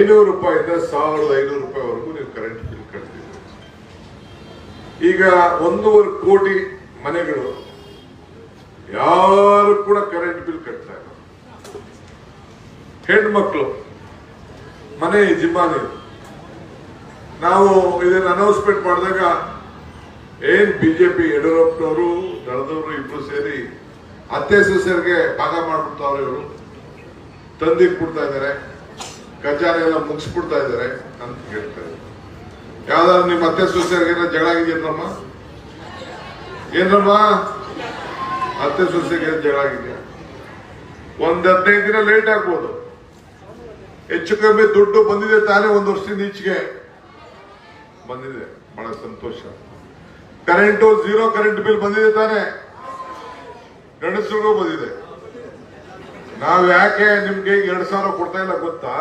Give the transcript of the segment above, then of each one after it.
ಐನೂರು ರೂಪಾಯಿಂದ ಸಾವಿರದ ಐನೂರು ರೂಪಾಯಿವರೆಗೂ ನೀವು ಕರೆಂಟ್ ಬಿಲ್ ಕಟ್ತೀವಿ ಈಗ ಒಂದೂವರೆ ಕೋಟಿ ಮನೆಗಳು, ಯಾರು ಕೂಡ ಕರೆಂಟ್ ಬಿಲ್ ಕಟ್ತಾ ಇಲ್ಲ. ಹೆಣ್ಮಕ್ಳು, ಮನೆ ಯಜಮಾನಿ, ನಾವು ಇದನ್ನ ಅನೌನ್ಸ್ಮೆಂಟ್ ಮಾಡಿದಾಗ ಏನ್ ಬಿಜೆಪಿ ಯಡಿಯೂರಪ್ಪನವರು, ದಳದವರು ಇಬ್ರು ಸೇರಿ ಅತ್ತೆ ಸೊಸೆಯರಿಗೆ ಭಾಗ ಮಾಡ್ಬಿಡ್ತಾವ್ರೆ ಇವರು. ತಂದಿಟ್ಬಿಡ್ತಾ ಇದ್ದಾರೆ. ಖಜಾನೆ ಎಲ್ಲ ಮುಗಿಸ್ಬಿಡ್ತಾ ಇದ್ದಾರೆ ಅಂತ ಹೇಳ್ತಾರೆ ಯಾವ್ದಾದ್ರು ನಿಮ್ಮ ಅತ್ತೆ ಏನೋ ಜಗಳ ಆಗಿದ್ಯಾನಮ್ಮ ಏನಮ್ಮ ಅತ್ತೆ ಸೊಸೆಗೆ ಜಗಳ ಆಗಿದೆಯಾ? ಒಂದ್ ಹದಿನೈದು ದಿನ ಲೇಟ್ ಆಗ್ಬೋದು. ಹೆಚ್ಚು ಕಮ್ಮಿ ದುಡ್ಡು ಬಂದಿದೆ ತಾನೇ ಒಂದು ವರ್ಷದಿಂದ ಈಚೆಗೆ. ಬಂದಿದೆ, ಬಹಳ ಸಂತೋಷ. ಕರೆಂಟು ಝೀರೋ ಕರೆಂಟ್ ಬಿಲ್ ಬಂದಿದೆ ತಾನೇ. ಗಂಡಸರಿಗೂ ಬಂದಿದೆ. ನಾವ್ ಯಾಕೆ ನಿಮ್ಗೆ ಎರಡ್ ಸಾವಿರ ಕೊಡ್ತಾ ಇಲ್ಲ ಗೊತ್ತಾ?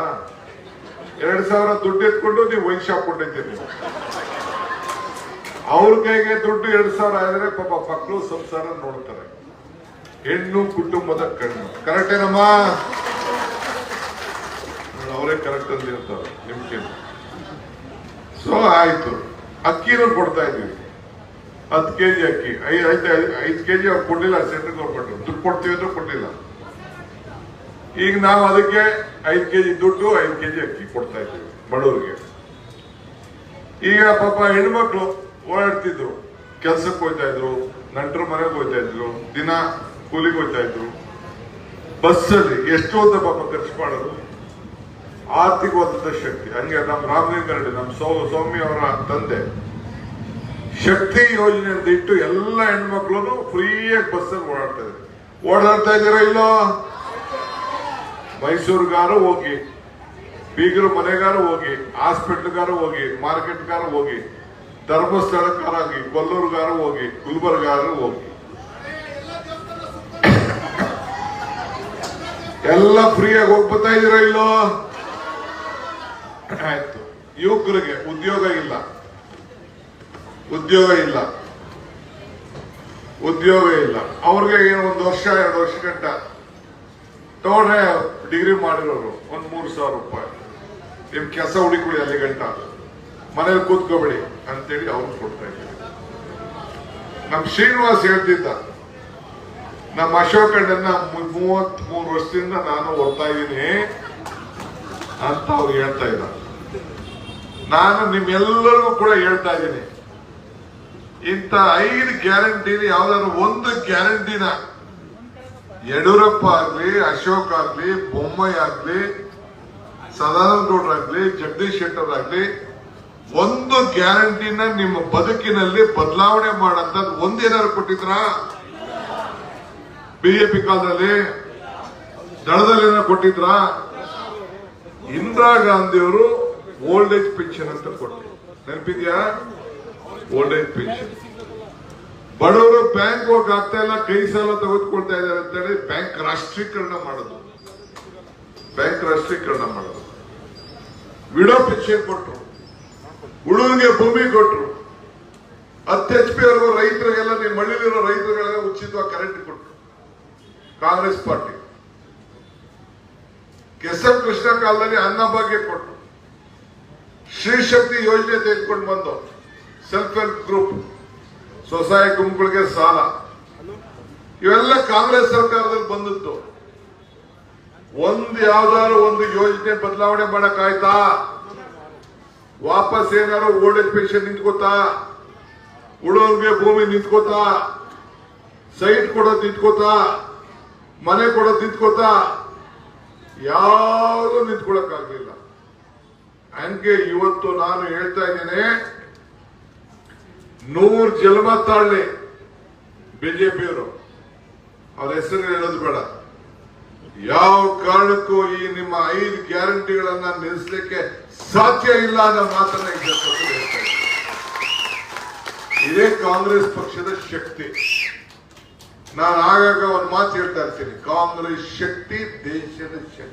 ಎರಡ್ ಸಾವಿರ ದುಡ್ಡು ಎತ್ಕೊಂಡು ನೀವು ವೈನ್ ಶಾಪ್ ಕೊಟ್ಟಿದ್ದೀರಿ ಅವ್ರ ಕೈಗೆ ದುಡ್ಡು ಎರಡ್ ಸಾವಿರ ಆದ್ರೆ ಪಾಪ ಮಕ್ಕಳು ಸಂಸಾರ ನೋಡ್ತಾರೆ. ಹೆಣ್ಣು ಕುಟುಂಬದ ಕಣ್ಣು. ಕರೆಕ್ಟ್ ಏನಮ್ಮ? ಅವರೇ ಕರೆಕ್ಟ್ ಅಲ್ಲಿ ಇರ್ತಾರೆ ನಿಮ್ಗೆ. ಸೊ ಆಯ್ತು. ಅಕ್ಕಿನೂ ಕೊಡ್ತಾ ಇದೀವಿ ಹತ್ತು ಕೆಜಿ ಅಕ್ಕಿ. ಐದು ಐದು ಐದು ಕೆಜಿ ಅವ್ರು ಕೊಡ್ಲಿಲ್ಲ ಸೆಂಟ್ರಲ್ ಗೌರ್ಮೆಂಟ್ ದುಡ್ಡು ಕೊಡ್ತೀವಿ ಅಂದ್ರೆ ಕೊಟ್ಟಿಲ್ಲ ಈಗ ನಾವು ಅದಕ್ಕೆ ಐದು ಕೆಜಿ ದುಡ್ಡು, ಐದು ಕೆಜಿ ಅಕ್ಕಿ ಕೊಡ್ತಾ ಇದ್ದೀವಿ ಬಡವರಿಗೆ. ಈಗ ಪಾಪ ಹೆಣ್ಮಕ್ಳು ಓಡಾಡ್ತಿದ್ರು, ಕೆಲ್ಸಕ್ಕೆ ಹೋಗ್ತಾ ಇದ್ರು, ನಂಟರ ಮನೆಗೆ ಹೋಗ್ತಾ ಇದ್ರು, ದಿನ ಕೂಲಿಗೆ ಹೋಗ್ತಾ ಇದ್ರು. ಬಸ್ಸಲ್ಲಿ ಎಷ್ಟು ಅಂತ ಪಾಪ ಖರ್ಚು ಮಾಡೋದು. ಆರ್ಥಿಕವಾದಂತ ಶಕ್ತಿ. ಹಂಗೆ ನಮ್ಮ ರಾಮಲಿಂಗ ರೆಡ್ಡಿ, ನಮ್ಮ ಸೌ ಸ್ವಾಮಿ ಅವರ ತಂದೆ. ಶಕ್ತಿ ಯೋಜನೆ ಅಂತ ಇಟ್ಟು ಎಲ್ಲ ಹೆಣ್ಮಕ್ಳು ಫ್ರೀಯಾಗಿ ಬಸ್ಸಲ್ಲಿ ಓಡಾಡ್ತಾ ಇದ್ದಾರೆ. ಓಡಾಡ್ತಾ ಇದ್ದೀರಾ ಇಲ್ಲೋ? ಮೈಸೂರುಗಾರು ಹೋಗಿ, ಬೀಗರು ಮನೆಗಾರು ಹೋಗಿ, ಹಾಸ್ಪಿಟ್ಲ್ಗಾರು ಹೋಗಿ, ಮಾರ್ಕೆಟ್ಗಾರು ಹೋಗಿ, ಧರ್ಮಸ್ಥಳಕ್ಕಾರಾಗಿ, ಕೊಲ್ಲೂರ್ಗಾರು ಹೋಗಿ, ಗುಲ್ಬರ್ಗಾರು ಹೋಗಿ. ಎಲ್ಲ ಫ್ರೀಯಾಗಿ ಹೋಗ್ಬತ್ತಾ ಇದ್ರ ಇಲ್ಲೋ? ಆಯ್ತು. ಯುವಕರಿಗೆ ಉದ್ಯೋಗ ಇಲ್ಲ. ಉದ್ಯೋಗ ಇಲ್ಲ. ಉದ್ಯೋಗ ಇಲ್ಲ. ಅವ್ರಿಗೆ ಏನು ಒಂದು ವರ್ಷ, ಎರಡು ವರ್ಷ ಗಂಟ. ತಗೊಂಡ್ರೆ ಡಿಗ್ರಿ ಮಾಡಿರೋರು ಒಂದ್ ಮೂರು ಸಾವಿರ ರೂಪಾಯಿ. ನಿಮ್ ಕೆಲಸ ಹುಡುಕೊಳ್ಳಿ ಅಲ್ಲಿ ಗಂಟ. ಮನೇಲಿ ಕೂತ್ಕೋಬೇಡಿ ಅಂತೇಳಿ ಅವ್ರು ಕೊಡ್ತಾ ಇದ್ದೀವಿ ನಮ್ ಶ್ರೀನಿವಾಸ್ ಹೇಳ್ತಿದ್ದ, ನಮ್ಮ ಅಶೋಕ್ ಅಣ್ಣನ ಮೂವತ್ ಮೂರು ವರ್ಷದಿಂದ ನಾನು ಓದ್ತಾ ಇದ್ದೀನಿ ಅಂತ ಅವ್ರು ಹೇಳ್ತಾ ಇದ್ದ ನಾನು ನಿಮ್ಮೆಲ್ಲರಿಗೂ ಕೂಡ ಹೇಳ್ತಾ ಇದ್ದೀನಿ, ಇಂಥ ಐದು ಗ್ಯಾರಂಟಿನ ಯಾವ್ದಾದ್ರು ಒಂದು ಗ್ಯಾರಂಟಿನ ಯಡಿಯೂರಪ್ಪ ಆಗ್ಲಿ, ಅಶೋಕ್ ಆಗ್ಲಿ ಬೊಮ್ಮಯ್ಯ ಆಗ್ಲಿ ಸದಾನಂದ ಗೌಡ್ರಾಗ್ಲಿ ಜಗದೀಶ್ ಶೆಟ್ಟರ್ ಆಗ್ಲಿ, ಒಂದು ಗ್ಯಾರಂಟಿನ ನಿಮ್ಮ ಬದುಕಿನಲ್ಲಿ ಬದಲಾವಣೆ ಮಾಡಂತ ಒಂದೇನಾದ್ರು ಕೊಟ್ಟಿದ್ರಾ? ಬಿಜೆಪಿ ಕಾಲದಲ್ಲಿ, ದಳದಲ್ಲಿ ಏನಾರು ಕೊಟ್ಟಿದ್ರಾ? ಇಂದಿರಾ ಗಾಂಧಿಯವರು ಓಲ್ಡ್ ಏಜ್ ಪೆನ್ಷನ್ ಅಂತ ಕೊಟ್ಟರು ನೆನಪಿದ್ಯಾ? Old age pension. ಬಡವರು ಬ್ಯಾಂಕ್ ಹೋಗಿ ಆಗ್ತಾ ಇಲ್ಲ, ಕೈ ಸಾಲ ತೆಗೆದುಕೊಳ್ತಾ ಇದ್ದಾರೆ ಅಂತೇಳಿ ಬ್ಯಾಂಕ್ ರಾಷ್ಟ್ರೀಕರಣ ಮಾಡೋದು. ಬ್ಯಾಂಕ್ ರಾಷ್ಟ್ರೀಕರಣ ಮಾಡೋದು. ವಿಡೋ ಪೆನ್ಷನ್ ಕೊಟ್ರು. ಹುಡುಗರಿಗೆ ಭೂಮಿ ಕೊಟ್ರು. ಹತ್ತು ಎಚ್ ಪಿ ಅವರು ರೈತರಿಗೆಲ್ಲ ನಿಮ್ಮ ಹಳ್ಳಿಲಿರೋ ರೈತರುಗಳೆಲ್ಲ ಉಚಿತವಾಗಿ ಕರೆಂಟ್ ಕೊಟ್ರು. ಕಾಂಗ್ರೆಸ್ ಪಾರ್ಟಿ. ಕೆಸಂ ಕೃಷ್ಣ ಕಾಲದಲ್ಲಿ ಅನ್ನಭಾಗ್ಯ ಕೊಟ್ರು. ಶ್ರೀ ಶಕ್ತಿ ಯೋಜನೆ ತೆಗೆದುಕೊಂಡು ಬಂದು ಸೆಲ್ಫ್ ಹೆಲ್ಪ್ ಗ್ರೂಪ್ ಸ್ವಸಹಾಯ ಗುಂಪುಗಳಿಗೆ ಸಾಲ. ಇವೆಲ್ಲ ಕಾಂಗ್ರೆಸ್ ಸರ್ಕಾರದಲ್ಲಿ ಬಂದಿತ್ತು. ಒಂದು ಯಾವ್ದಾದ್ರು ಒಂದು ಯೋಜನೆ ಬದಲಾವಣೆ ಮಾಡಕ್ಕಾಯ್ತಾ ವಾಪಸ್ ಏನಾರು ಓಲ್ಡ್ ಏಜ್ ಪೆನ್ಷನ್ ನಿಂತ್ಕೋತಾ ಉಳೋರ್ಗೆ ಭೂಮಿ ನಿಂತ್ಕೋತಾ ಸೈಟ್ ಕೊಡೋದು ನಿಂತ್ಕೋತಾ ಮನೆ ಕೊಡೋದು ನಿಂತ್ಕೋತಾ ಯಾವುದು ನಿಂತ್ಕೊಳಕ್ಕಾಗ್ಲಿಲ್ಲ ಹಂಗೆ ಇವತ್ತು ನಾನು ಹೇಳ್ತಾ ಇದ್ದೇನೆ ನೂರ್ ಜನ್ಮ ತಾಳ್ಲಿ ಬಿಜೆಪಿಯವರು. ಅವ್ರ ಹೆಸರು ಹೇಳೋದು ಬೇಡ. ಯಾವ ಕಾರಣಕ್ಕೂ ಈ ನಿಮ್ಮ ಐದು ಗ್ಯಾರಂಟಿಗಳನ್ನ ನಿಲ್ಲಿಸಲಿಕ್ಕೆ ಸಾಧ್ಯ ಇಲ್ಲ ಅನ್ನೋ ಮಾತನ್ನ. ಇದೇ ಕಾಂಗ್ರೆಸ್ ಪಕ್ಷದ ಶಕ್ತಿ. ನಾನು ಆಗಾಗ ಒಂದು ಮಾತು ಹೇಳ್ತಾ ಇರ್ತೀನಿ. ಕಾಂಗ್ರೆಸ್ ಶಕ್ತಿ, ದೇಶದ ಶಕ್ತಿ.